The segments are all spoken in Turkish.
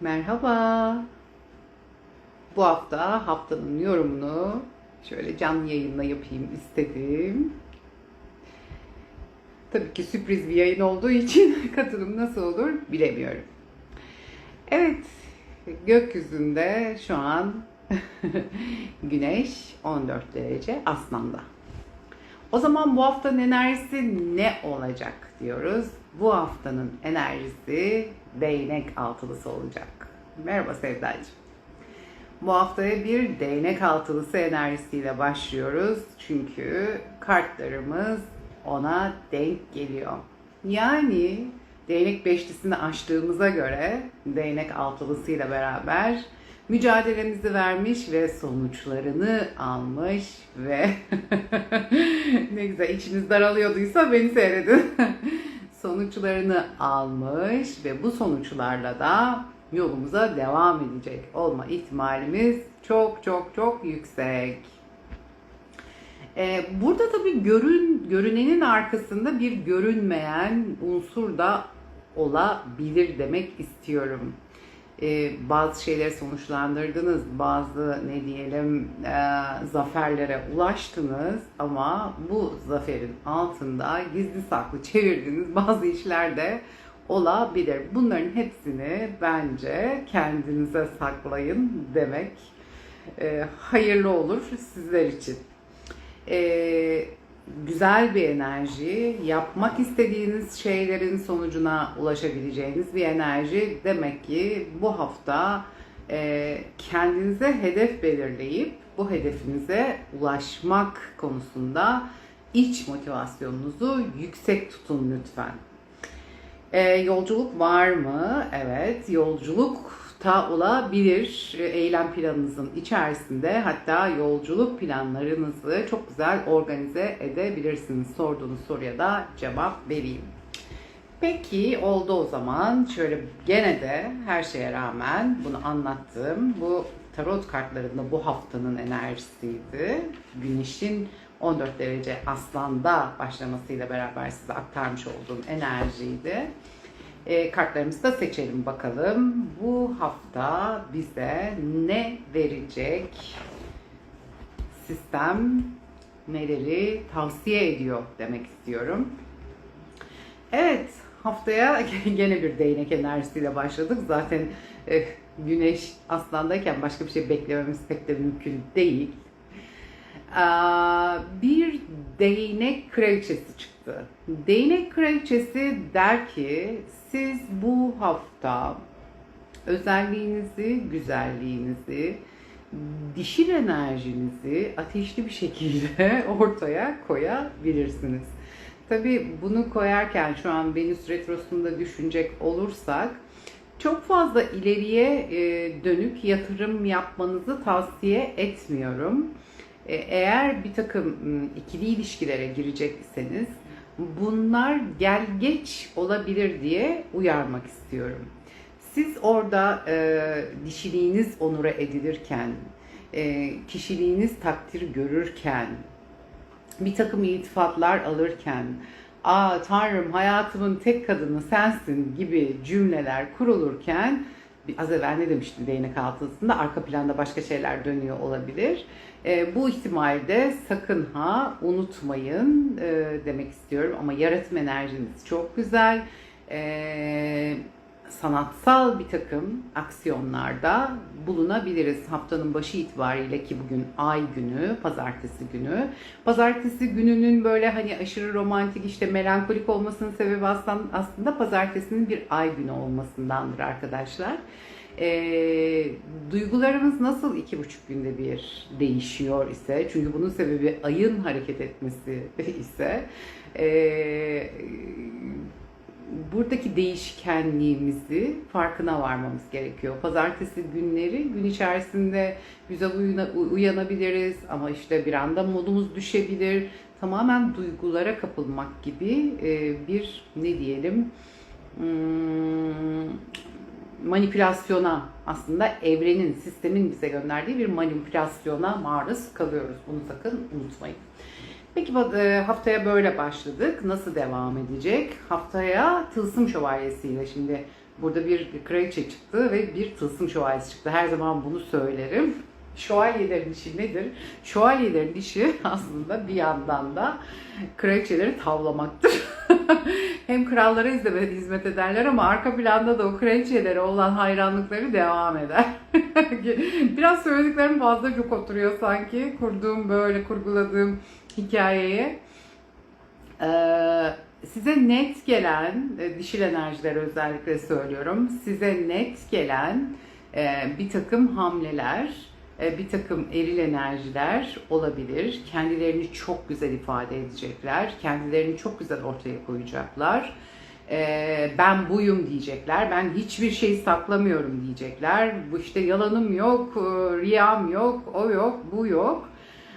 Merhaba. Bu hafta haftanın yorumunu şöyle canlı yayınla yapayım istedim. Tabii ki sürpriz bir yayın olduğu için katılım nasıl olur bilemiyorum. Evet, gökyüzünde şu an güneş 14 derece Aslan'da. O zaman bu haftanın enerjisi ne olacak diyoruz. Bu haftanın enerjisi değnek altılısı olacak. Merhaba Sevdacığım. Bu haftaya bir değnek altılısı enerjisiyle başlıyoruz. Çünkü kartlarımız ona denk geliyor. Yani değnek beşlisini açtığımıza göre değnek altılısıyla beraber mücadelemizi vermiş ve sonuçlarını almış ve ne güzel içiniz daralıyorduysa beni seyredin. sonuçlarını almış ve bu sonuçlarla da yolumuza devam edecek olma ihtimalimiz çok çok çok yüksek. Ee, burada tabii görün, görünenin arkasında bir görünmeyen unsur da olabilir demek istiyorum. Ee, bazı şeyleri sonuçlandırdınız, bazı ne diyelim e, zaferlere ulaştınız ama bu zaferin altında gizli saklı çevirdiğiniz bazı işler de olabilir. Bunların hepsini bence kendinize saklayın demek e, hayırlı olur sizler için. E, güzel bir enerji, yapmak istediğiniz şeylerin sonucuna ulaşabileceğiniz bir enerji. Demek ki bu hafta e, kendinize hedef belirleyip bu hedefinize ulaşmak konusunda iç motivasyonunuzu yüksek tutun lütfen. E, yolculuk var mı? Evet, yolculuk ta olabilir eylem planınızın içerisinde hatta yolculuk planlarınızı çok güzel organize edebilirsiniz. Sorduğunuz soruya da cevap vereyim. Peki oldu o zaman. Şöyle gene de her şeye rağmen bunu anlattım. Bu tarot kartlarında bu haftanın enerjisiydi. Güneşin 14 derece aslanda başlamasıyla beraber size aktarmış olduğum enerjiydi. E, kartlarımızı da seçelim bakalım. Bu hafta bize ne verecek? Sistem neleri tavsiye ediyor demek istiyorum. Evet, haftaya gene bir değnek enerjisiyle başladık. Zaten e, güneş aslandayken başka bir şey beklememiz pek de mümkün değil. Aa, bir değnek kraliçesi çıktı. Değnek kraliçesi der ki siz bu hafta özelliğinizi, güzelliğinizi, dişil enerjinizi ateşli bir şekilde ortaya koyabilirsiniz. Tabii bunu koyarken şu an Venüs retrosunda düşünecek olursak çok fazla ileriye e, dönük yatırım yapmanızı tavsiye etmiyorum. E, Eğer bir takım ikili ilişkilere girecekseniz bunlar gel geç olabilir diye uyarmak istiyorum. Siz orada e, dişiliğiniz onura edilirken, e, kişiliğiniz takdir görürken, bir takım iltifatlar alırken, ''Aa Tanrım hayatımın tek kadını sensin'' gibi cümleler kurulurken az evvel ne demiştim değnek altısında arka planda başka şeyler dönüyor olabilir. E, bu ihtimalde sakın ha unutmayın e, demek istiyorum ama yaratım enerjiniz çok güzel. E, sanatsal bir takım aksiyonlarda bulunabiliriz. Haftanın başı itibariyle ki bugün ay günü, pazartesi günü. Pazartesi gününün böyle hani aşırı romantik işte melankolik olmasının sebebi aslında, pazartesinin bir ay günü olmasındandır arkadaşlar. E, duygularımız nasıl iki buçuk günde bir değişiyor ise çünkü bunun sebebi ayın hareket etmesi ise e, buradaki değişkenliğimizi farkına varmamız gerekiyor. Pazartesi günleri gün içerisinde güzel uyanabiliriz ama işte bir anda modumuz düşebilir. Tamamen duygulara kapılmak gibi e, bir ne diyelim hmm, manipülasyona aslında evrenin, sistemin bize gönderdiği bir manipülasyona maruz kalıyoruz. Bunu sakın unutmayın. Peki e, haftaya böyle başladık. Nasıl devam edecek? Haftaya Tılsım Şövalyesi'yle şimdi Burada bir kraliçe çıktı ve bir tılsım şövalyesi çıktı. Her zaman bunu söylerim. Şövalyelerin işi nedir? Şövalyelerin işi aslında bir yandan da kraliçeleri tavlamaktır. Hem krallara hizmet, ederler ama arka planda da o kraliçelere olan hayranlıkları devam eder. Biraz söylediklerim fazla çok oturuyor sanki kurduğum böyle kurguladığım hikayeye. Ee, size net gelen, e, dişil enerjiler özellikle söylüyorum, size net gelen e, bir takım hamleler, e, bir takım eril enerjiler olabilir. Kendilerini çok güzel ifade edecekler, kendilerini çok güzel ortaya koyacaklar. Ben buyum diyecekler, ben hiçbir şey saklamıyorum diyecekler. Bu işte yalanım yok, riyam yok, o yok, bu yok.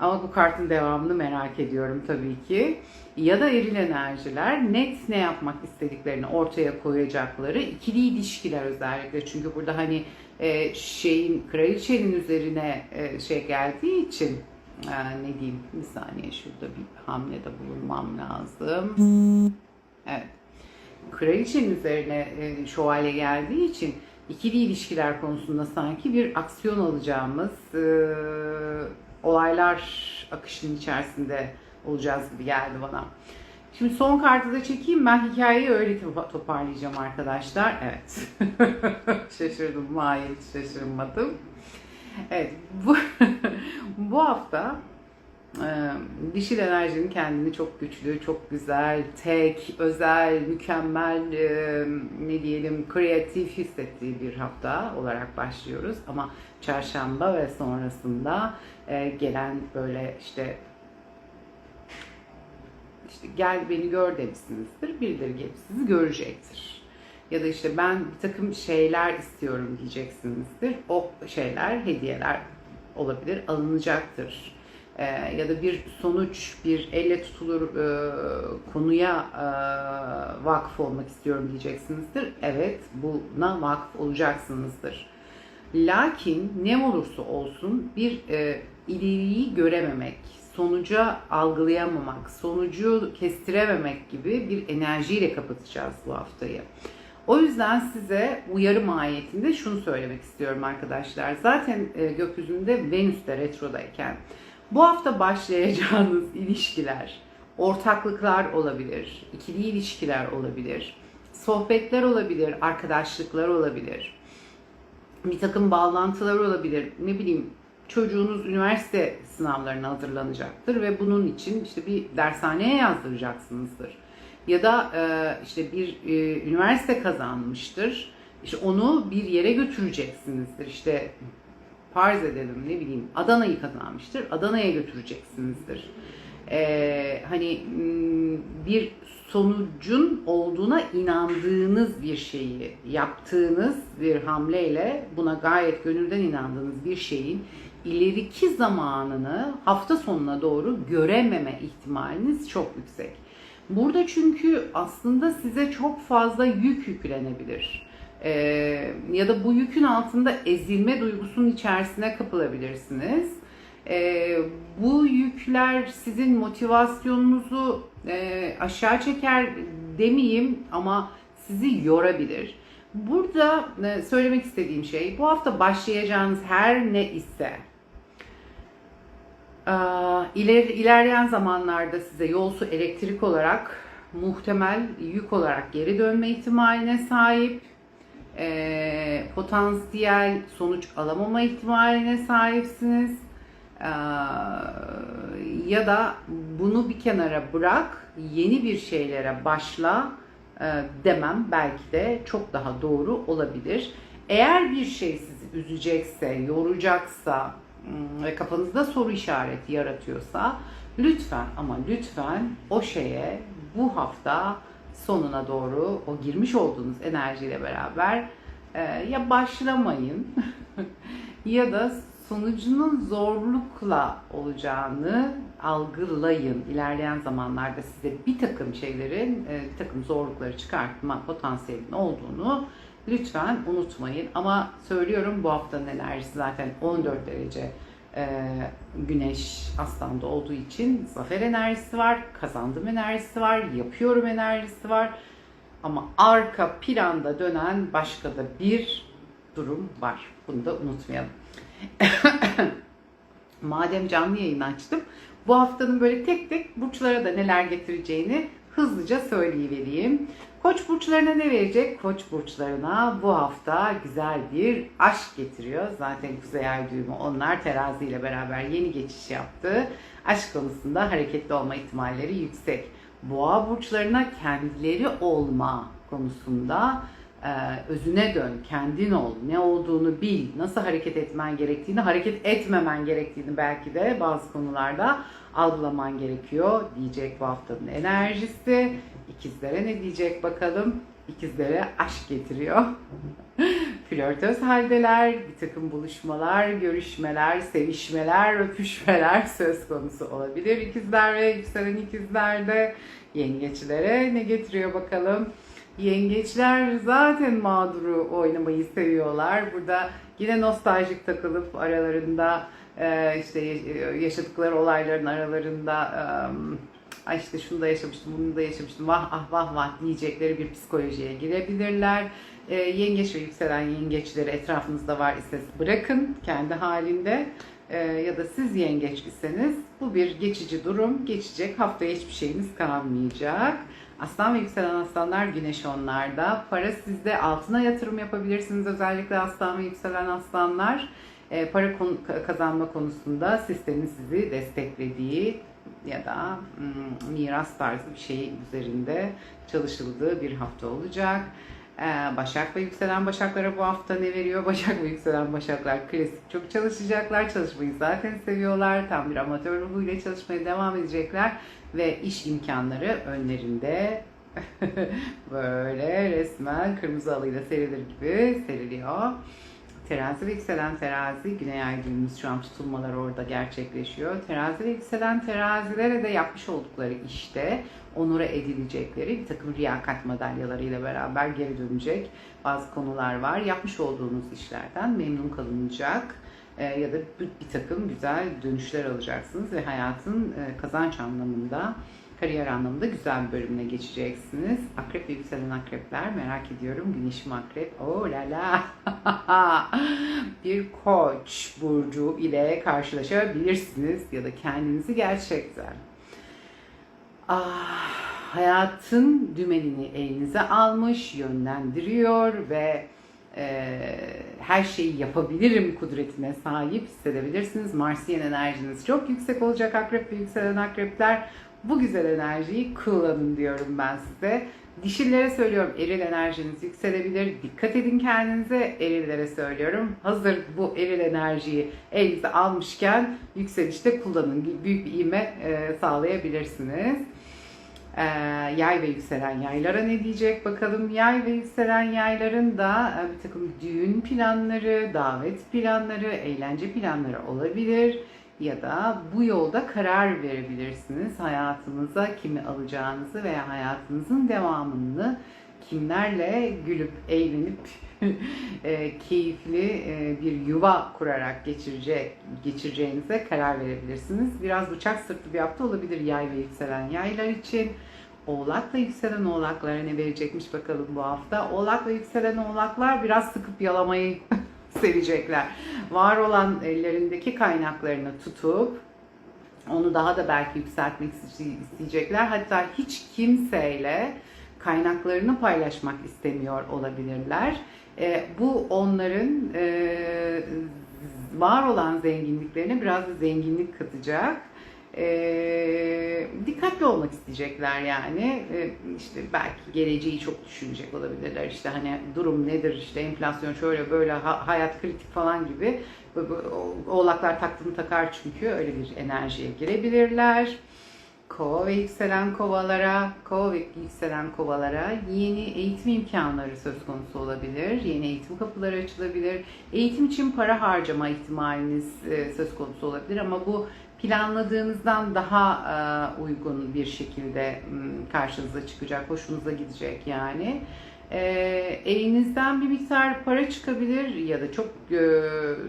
Ama bu kartın devamını merak ediyorum tabii ki. Ya da eril enerjiler net ne yapmak istediklerini ortaya koyacakları ikili ilişkiler özellikle. Çünkü burada hani e, şeyin kraliçenin üzerine e, şey geldiği için e, ne diyeyim bir saniye şurada bir hamlede bulunmam lazım. Evet. Kraliçenin üzerine e, şövalye geldiği için ikili ilişkiler konusunda sanki bir aksiyon alacağımız olaylar akışının içerisinde olacağız gibi geldi bana. Şimdi son kartı da çekeyim. Ben hikayeyi öyle to- toparlayacağım arkadaşlar. Evet. Şaşırdım. Hayır şaşırmadım. Evet. Bu, bu hafta e, dişil enerjinin kendini çok güçlü, çok güzel, tek, özel, mükemmel, e, ne diyelim, kreatif hissettiği bir hafta olarak başlıyoruz. Ama çarşamba ve sonrasında e, gelen böyle işte işte gel beni gör demişsinizdir. Birileri gelip sizi görecektir. Ya da işte ben bir takım şeyler istiyorum diyeceksinizdir. O şeyler, hediyeler olabilir, alınacaktır. Ee, ya da bir sonuç, bir elle tutulur e, konuya e, vakıf olmak istiyorum diyeceksinizdir. Evet, buna vakıf olacaksınızdır. Lakin ne olursa olsun bir e, ileriyi görememek, sonuca algılayamamak, sonucu kestirememek gibi bir enerjiyle kapatacağız bu haftayı. O yüzden size uyarı mahiyetinde şunu söylemek istiyorum arkadaşlar. Zaten e, gökyüzünde Venüs de retrodayken bu hafta başlayacağınız ilişkiler, ortaklıklar olabilir, ikili ilişkiler olabilir, sohbetler olabilir, arkadaşlıklar olabilir, bir takım bağlantılar olabilir. Ne bileyim çocuğunuz üniversite sınavlarına hazırlanacaktır ve bunun için işte bir dershaneye yazdıracaksınızdır. Ya da e, işte bir e, üniversite kazanmıştır. İşte onu bir yere götüreceksinizdir. İşte farz edelim ne bileyim Adana'yı kazanmıştır. Adana'ya götüreceksinizdir. E, hani bir sonucun olduğuna inandığınız bir şeyi yaptığınız bir hamleyle buna gayet gönülden inandığınız bir şeyin ileriki zamanını hafta sonuna doğru görememe ihtimaliniz çok yüksek. Burada çünkü aslında size çok fazla yük yüklenebilir. Ee, ya da bu yükün altında ezilme duygusunun içerisine kapılabilirsiniz. Ee, bu yükler sizin motivasyonunuzu e, aşağı çeker demeyeyim ama sizi yorabilir. Burada e, söylemek istediğim şey bu hafta başlayacağınız her ne ise iler, ilerleyen zamanlarda size yolsu elektrik olarak muhtemel yük olarak geri dönme ihtimaline sahip e, potansiyel sonuç alamama ihtimaline sahipsiniz. Ee, ya da bunu bir kenara bırak, yeni bir şeylere başla e, demem belki de çok daha doğru olabilir. Eğer bir şey sizi üzecekse, yoracaksa ve kafanızda soru işareti yaratıyorsa lütfen ama lütfen o şeye bu hafta sonuna doğru o girmiş olduğunuz enerjiyle beraber e, ya başlamayın ya da sonucunun zorlukla olacağını algılayın. İlerleyen zamanlarda size bir takım şeylerin, e, bir takım zorlukları çıkartma potansiyelinin olduğunu lütfen unutmayın. Ama söylüyorum bu haftanın enerjisi zaten 14 derece e, güneş aslanda olduğu için zafer enerjisi var, kazandım enerjisi var, yapıyorum enerjisi var. Ama arka planda dönen başka da bir durum var. Bunu da unutmayalım. Madem canlı yayın açtım, bu haftanın böyle tek tek burçlara da neler getireceğini hızlıca söyleyivereyim. Koç burçlarına ne verecek? Koç burçlarına bu hafta güzel bir aşk getiriyor. Zaten Kuzey Ay düğümü onlar terazi ile beraber yeni geçiş yaptı. Aşk konusunda hareketli olma ihtimalleri yüksek. Boğa burçlarına kendileri olma konusunda e, özüne dön, kendin ol, ne olduğunu bil, nasıl hareket etmen gerektiğini, hareket etmemen gerektiğini belki de bazı konularda algılaman gerekiyor diyecek bu haftanın enerjisi. İkizlere ne diyecek bakalım? İkizlere aşk getiriyor. Flörtöz haldeler, bir takım buluşmalar, görüşmeler, sevişmeler, öpüşmeler söz konusu olabilir. İkizler ve yükselen ikizlerde yengeçlere ne getiriyor bakalım? Yengeçler zaten mağduru oynamayı seviyorlar. Burada yine nostaljik takılıp aralarında işte yaşadıkları olayların aralarında Ay işte şunu da yaşamıştım, bunu da yaşamıştım, vah ah vah vah diyecekleri bir psikolojiye girebilirler. E, yengeç ve yükselen yengeçleri etrafınızda var ise bırakın kendi halinde. E, ya da siz yengeç iseniz bu bir geçici durum, geçecek. Haftaya hiçbir şeyiniz kalmayacak. Aslan ve yükselen aslanlar güneş onlarda. Para sizde altına yatırım yapabilirsiniz. Özellikle aslan ve yükselen aslanlar e, para kazanma konusunda sistemin sizi desteklediği ya da miras tarzı bir şey üzerinde çalışıldığı bir hafta olacak. Başak ve yükselen Başaklara bu hafta ne veriyor? Başak ve yükselen Başaklar klasik çok çalışacaklar. Çalışmayı zaten seviyorlar. Tam bir amatör ruhuyla çalışmaya devam edecekler. Ve iş imkanları önlerinde böyle resmen kırmızı alıyla serilir gibi seriliyor. Terazi ve yükselen terazi, güney ay düğümümüz şu an tutulmalar orada gerçekleşiyor. Terazi ve yükselen terazilere de yapmış oldukları işte onura edilecekleri bir takım riyakat madalyalarıyla beraber geri dönecek bazı konular var. Yapmış olduğunuz işlerden memnun kalınacak e, ya da bir, takım güzel dönüşler alacaksınız ve hayatın e, kazanç anlamında kariyer anlamında güzel bir bölümüne geçeceksiniz. Akrep ve yükselen akrepler merak ediyorum. Güneşim akrep. Oh la la. bir koç burcu ile karşılaşabilirsiniz ya da kendinizi gerçekten ah, hayatın dümenini elinize almış, yönlendiriyor ve e, her şeyi yapabilirim kudretine sahip hissedebilirsiniz. Marsiyen enerjiniz çok yüksek olacak akrep ve yükselen akrepler. Bu güzel enerjiyi kullanın diyorum ben size. Dişillere söylüyorum eril enerjiniz yükselebilir. Dikkat edin kendinize. Erillere söylüyorum. Hazır bu eril enerjiyi elinize almışken yükselişte kullanın. Büyük bir ivme e, sağlayabilirsiniz. E, yay ve yükselen yaylara ne diyecek bakalım. Yay ve yükselen yayların da e, bir takım düğün planları, davet planları, eğlence planları olabilir ya da bu yolda karar verebilirsiniz hayatınıza kimi alacağınızı veya hayatınızın devamını kimlerle gülüp eğlenip e, keyifli e, bir yuva kurarak geçirecek geçireceğinize karar verebilirsiniz. Biraz bıçak sırtlı bir hafta olabilir yay ve yükselen yaylar için. Oğlakla yükselen oğlaklara ne verecekmiş bakalım bu hafta. Oğlak ve yükselen oğlaklar biraz sıkıp yalamayı sevecekler. Var olan ellerindeki kaynaklarını tutup onu daha da belki yükseltmek isteyecekler. Hatta hiç kimseyle kaynaklarını paylaşmak istemiyor olabilirler. E, bu onların e, var olan zenginliklerine biraz da zenginlik katacak e, dikkatli olmak isteyecekler yani. E, işte belki geleceği çok düşünecek olabilirler. İşte hani durum nedir, işte enflasyon şöyle böyle, ha, hayat kritik falan gibi. Oğlaklar taktığını takar çünkü öyle bir enerjiye girebilirler. Kova ve yükselen kovalara, kova ve yükselen kovalara yeni eğitim imkanları söz konusu olabilir. Yeni eğitim kapıları açılabilir. Eğitim için para harcama ihtimaliniz e, söz konusu olabilir ama bu planladığınızdan daha e, uygun bir şekilde karşınıza çıkacak, hoşunuza gidecek yani. E, elinizden bir miktar para çıkabilir ya da çok e,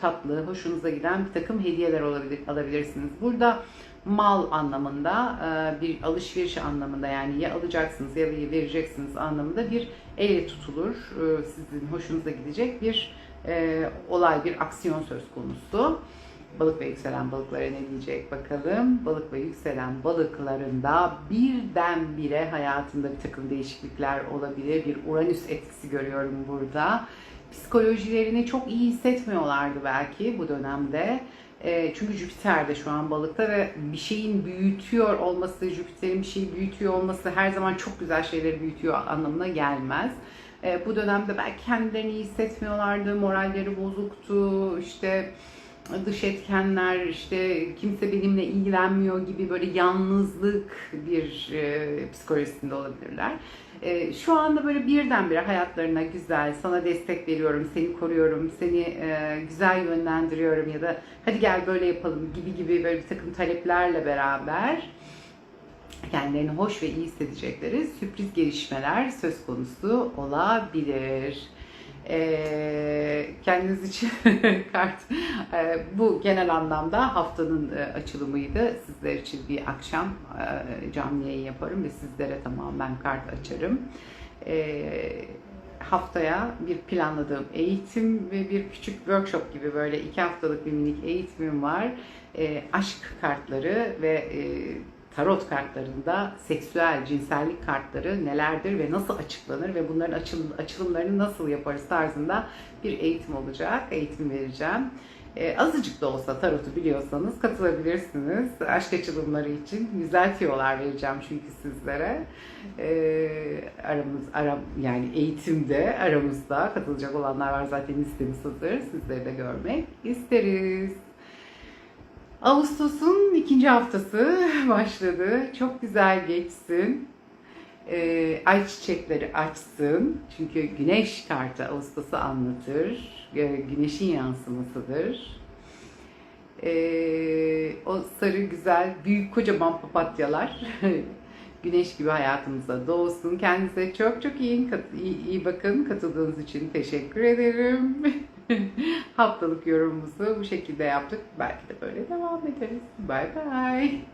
tatlı, hoşunuza giden bir takım hediyeler olabilir, alabilirsiniz. Burada mal anlamında, e, bir alışveriş anlamında yani ya alacaksınız ya da vereceksiniz anlamında bir elle tutulur, e, sizin hoşunuza gidecek bir e, olay, bir aksiyon söz konusu. Balık ve yükselen balıklara ne diyecek bakalım. Balık ve yükselen balıklarında birdenbire hayatında bir takım değişiklikler olabilir. Bir Uranüs etkisi görüyorum burada. Psikolojilerini çok iyi hissetmiyorlardı belki bu dönemde. E, çünkü Jüpiter de şu an balıkta ve bir şeyin büyütüyor olması, Jüpiter'in bir şeyi büyütüyor olması her zaman çok güzel şeyleri büyütüyor anlamına gelmez. E, bu dönemde belki kendilerini iyi hissetmiyorlardı, moralleri bozuktu, işte dış etkenler, işte kimse benimle ilgilenmiyor gibi böyle yalnızlık bir e, psikolojisinde olabilirler. E, şu anda böyle birdenbire hayatlarına güzel, sana destek veriyorum, seni koruyorum, seni e, güzel yönlendiriyorum ya da hadi gel böyle yapalım gibi gibi böyle bir takım taleplerle beraber kendilerini hoş ve iyi hissedecekleri sürpriz gelişmeler söz konusu olabilir. Ee, kendiniz için kart e, bu genel anlamda haftanın e, açılımıydı. Sizler için bir akşam e, canlı yayın yaparım ve sizlere tamamen kart açarım. E, haftaya bir planladığım eğitim ve bir küçük workshop gibi böyle iki haftalık bir minik eğitimim var. E, aşk kartları ve e, tarot kartlarında seksüel, cinsellik kartları nelerdir ve nasıl açıklanır ve bunların açılım, açılımlarını nasıl yaparız tarzında bir eğitim olacak. Eğitim vereceğim. Ee, azıcık da olsa tarotu biliyorsanız katılabilirsiniz. Aşk açılımları için güzel tiyolar vereceğim çünkü sizlere. Ee, aramız, aram, yani eğitimde aramızda katılacak olanlar var zaten listemiz hazır. Sizleri de görmek isteriz. Ağustos'un ikinci haftası başladı. Çok güzel geçsin. Ee, ay çiçekleri açsın. Çünkü güneş kartı Ağustos'u anlatır. Ee, güneşin yansımasıdır. Ee, o sarı güzel, büyük kocaman papatyalar güneş gibi hayatımıza doğsun. Kendinize çok çok iyi, iyi, iyi bakın. Katıldığınız için teşekkür ederim. Haftalık yorumumuzu bu şekilde yaptık. Belki de böyle devam ederiz. Bye bye.